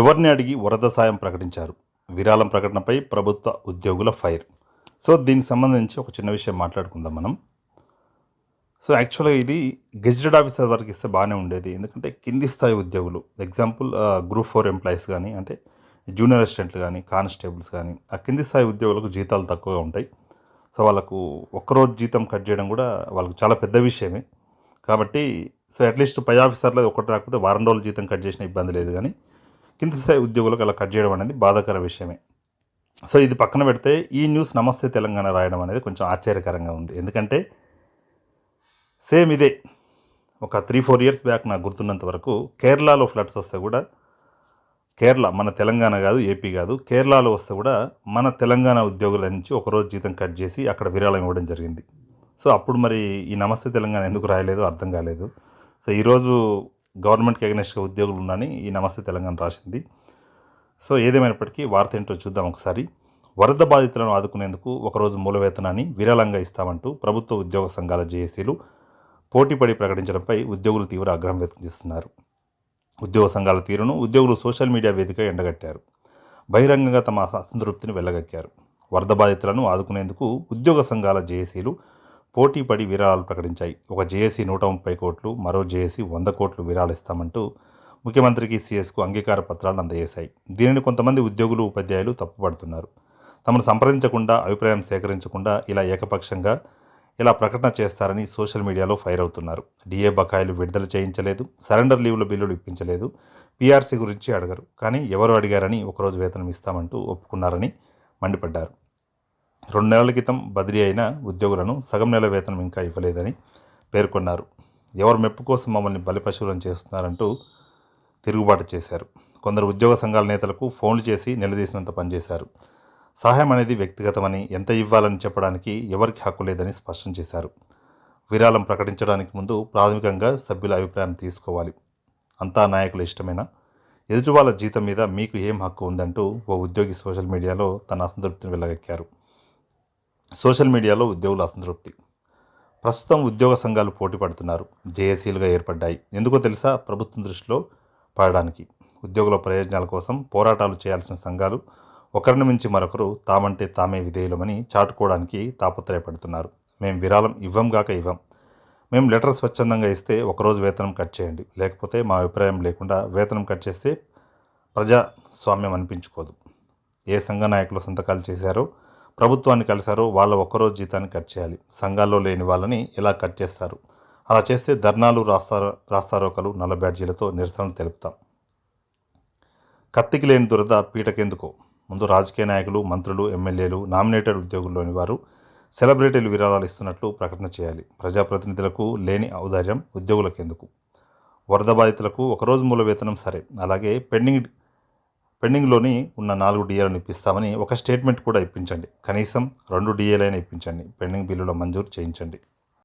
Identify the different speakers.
Speaker 1: ఎవరిని అడిగి వరద సాయం ప్రకటించారు? విరాళం ప్రకటనపై ప్రభుత్వ ఉద్యోగుల ఫైర్. సో దీనికి సంబంధించి ఒక చిన్న విషయం మాట్లాడుకుందాం మనం. సో యాక్చువల్గా ఇది గెజిటెడ్ ఆఫీసర్ వరకు ఇస్తే బాగానే ఉండేది. ఎందుకంటే కింది స్థాయి ఉద్యోగులు ఎగ్జాంపుల్ గ్రూప్ ఫోర్ ఎంప్లాయీస్ కానీ అంటే జూనియర్ అసిస్టెంట్లు కానీ కానిస్టేబుల్స్ కానీ ఆ కింది స్థాయి ఉద్యోగులకు జీతాలు తక్కువగా ఉంటాయి. సో వాళ్ళకు ఒక్కరోజు జీతం కట్ చేయడం కూడా వాళ్ళకు చాలా పెద్ద విషయమే. కాబట్టి సో అట్లీస్ట్ పై ఆఫీసర్లో ఒకటి రాకపోతే వారం రోజులు జీతం కట్ చేసిన ఇబ్బంది లేదు కానీ కింద స్థాయి ఉద్యోగులకు అలా కట్ చేయడం అనేది బాధాకర విషయమే. సో ఇది పక్కన పెడితే ఈ న్యూస్ నమస్తే తెలంగాణ రాయడం అనేది కొంచెం ఆశ్చర్యకరంగా ఉంది. ఎందుకంటే సేమ్ ఇదే. ఒక త్రీ ఫోర్ ఇయర్స్ బ్యాక్ నాకు గుర్తున్నంత వరకు కేరళలో ఫ్లడ్స్ వస్తే కూడా కేరళ మన తెలంగాణ కాదు ఏపీ కాదు కేరళలో వస్తే కూడా మన తెలంగాణ ఉద్యోగుల నుంచి ఒకరోజు జీతం కట్ చేసి అక్కడ విరాళం ఇవ్వడం జరిగింది. సో అప్పుడు మరి ఈ నమస్తే తెలంగాణ ఎందుకు రాయలేదు అర్థం కాలేదు. సో ఈరోజు గవర్నమెంట్కి అగనెస్ట్గా ఉద్యోగులు ఉన్నాయని ఈ నమస్తే తెలంగాణ రాసింది. సో ఏదేమైనప్పటికీ వార్త ఏంటో చూద్దాం ఒకసారి. వరద బాధితులను ఆదుకునేందుకు ఒకరోజు మూల వేతనాన్ని విరాళంగా ఇస్తామంటూ ప్రభుత్వ ఉద్యోగ సంఘాల జేఏసీలు పోటీపడి ప్రకటించడంపై ఉద్యోగులు తీవ్ర ఆగ్రహం వ్యక్తం చేస్తున్నారు. ఉద్యోగ సంఘాల తీరును ఉద్యోగులు సోషల్ మీడియా వేదిక ఎండగట్టారు. బహిరంగంగా తమ అసంతృప్తిని వెళ్ళగక్కారు వరద బాధితులను ఆదుకునేందుకు ఉద్యోగ సంఘాల జేఏసీలు పోటీపడి విరాళాలు ప్రకటించాయి. ఒక జేఏసీ నూట ముప్పై కోట్లు మరో జేఏసీ వంద కోట్లు విరాళిస్తామంటూ ముఖ్యమంత్రికి సీఎస్కు అంగీకార పత్రాలను అందజేశాయి. దీనిని కొంతమంది ఉద్యోగులు ఉపాధ్యాయులు తప్పుపడుతున్నారు. తమను సంప్రదించకుండా అభిప్రాయం సేకరించకుండా ఇలా ఏకపక్షంగా ఇలా ప్రకటన చేస్తారని సోషల్ మీడియాలో ఫైర్ అవుతున్నారు. డిఏ బకాయిలు విడుదల చేయించలేదు సరెండర్ లీవుల బిల్లులు ఇప్పించలేదు పీఆర్సీ గురించి అడగరు. కానీ ఎవరు అడిగారని ఒకరోజు వేతనం ఇస్తామంటూ ఒప్పుకున్నారని మండిపడ్డారు. రెండు నెలల క్రితం బదిలీ అయిన ఉద్యోగులను సగం నెల వేతనం ఇంకా ఇవ్వలేదని పేర్కొన్నారు. ఎవరు మెప్పు కోసం మమ్మల్ని బలిపశువులను చేస్తున్నారంటూ తిరుగుబాటు చేశారు. కొందరు ఉద్యోగ సంఘాల నేతలకు ఫోన్లు చేసి నిలదీసినంత పనిచేశారు. సహాయం అనేది వ్యక్తిగతమని ఎంత ఇవ్వాలని చెప్పడానికి ఎవరికి హక్కు లేదని స్పష్టం చేశారు. విరాళం ప్రకటించడానికి ముందు ప్రాథమికంగా సభ్యుల అభిప్రాయం తీసుకోవాలి. అంతా నాయకుల ఇష్టమైన? ఎదుటి వాళ్ళ జీతం మీద మీకు ఏం హక్కు ఉందంటూ ఓ ఉద్యోగి సోషల్ మీడియాలో తన అసంతృప్తిని వెళ్ళగక్కారు సోషల్ మీడియాలో ఉద్యోగుల అసంతృప్తి. ప్రస్తుతం ఉద్యోగ సంఘాలు పోటీ పడుతున్నారు. జేఏసీలుగా ఏర్పడ్డాయి. ఎందుకో తెలుసా? ప్రభుత్వం దృష్టిలో పడడానికి. ఉద్యోగుల ప్రయోజనాల కోసం పోరాటాలు చేయాల్సిన సంఘాలు ఒకరిని మించి మరొకరు తామంటే తామే విధేయులమని చాటుకోవడానికి తాపత్రయపడుతున్నారు. మేము విరాళం ఇవ్వం గాక ఇవ్వం. మేము లెటర్ స్వచ్ఛందంగా ఇస్తే ఒకరోజు వేతనం కట్ చేయండి. లేకపోతే మా అభిప్రాయం లేకుండా వేతనం కట్ చేస్తే ప్రజాస్వామ్యం అనిపించుకోదు. ఏ సంఘ నాయకులు సంతకాలు చేశారో ప్రభుత్వాన్ని కలిశారో వాళ్ళ ఒక్కరోజు జీతాన్ని కట్ చేయాలి. సంఘాల్లో లేని వాళ్ళని ఎలా కట్ చేస్తారు? అలా చేస్తే ధర్నాలు రాస్తారో రాస్తారోకలు నల్ల బ్యాడ్జీలతో నిరసనలు తెలుపుతాం. కత్తికి లేని దురద పీటకెందుకో? ముందు రాజకీయ నాయకులు మంత్రులు ఎమ్మెల్యేలు నామినేటెడ్ ఉద్యోగుల్లోని వారు సెలబ్రిటీలు విరాళాలు ఇస్తున్నట్లు ప్రకటన చేయాలి. ప్రజాప్రతినిధులకు లేని ఔదార్యం ఉద్యోగులకెందుకు? వరద బాధితులకు ఒకరోజు మూల వేతనం సరే. అలాగే పెండింగ్ పెండింగ్లోని ఉన్న నాలుగు డిఏలను ఇప్పిస్తామని ఒక స్టేట్మెంట్ కూడా ఇప్పించండి. కనీసం రెండు డిఏలైనా ఇప్పించండి. పెండింగ్ బిల్లుల మంజూరు చేయించండి.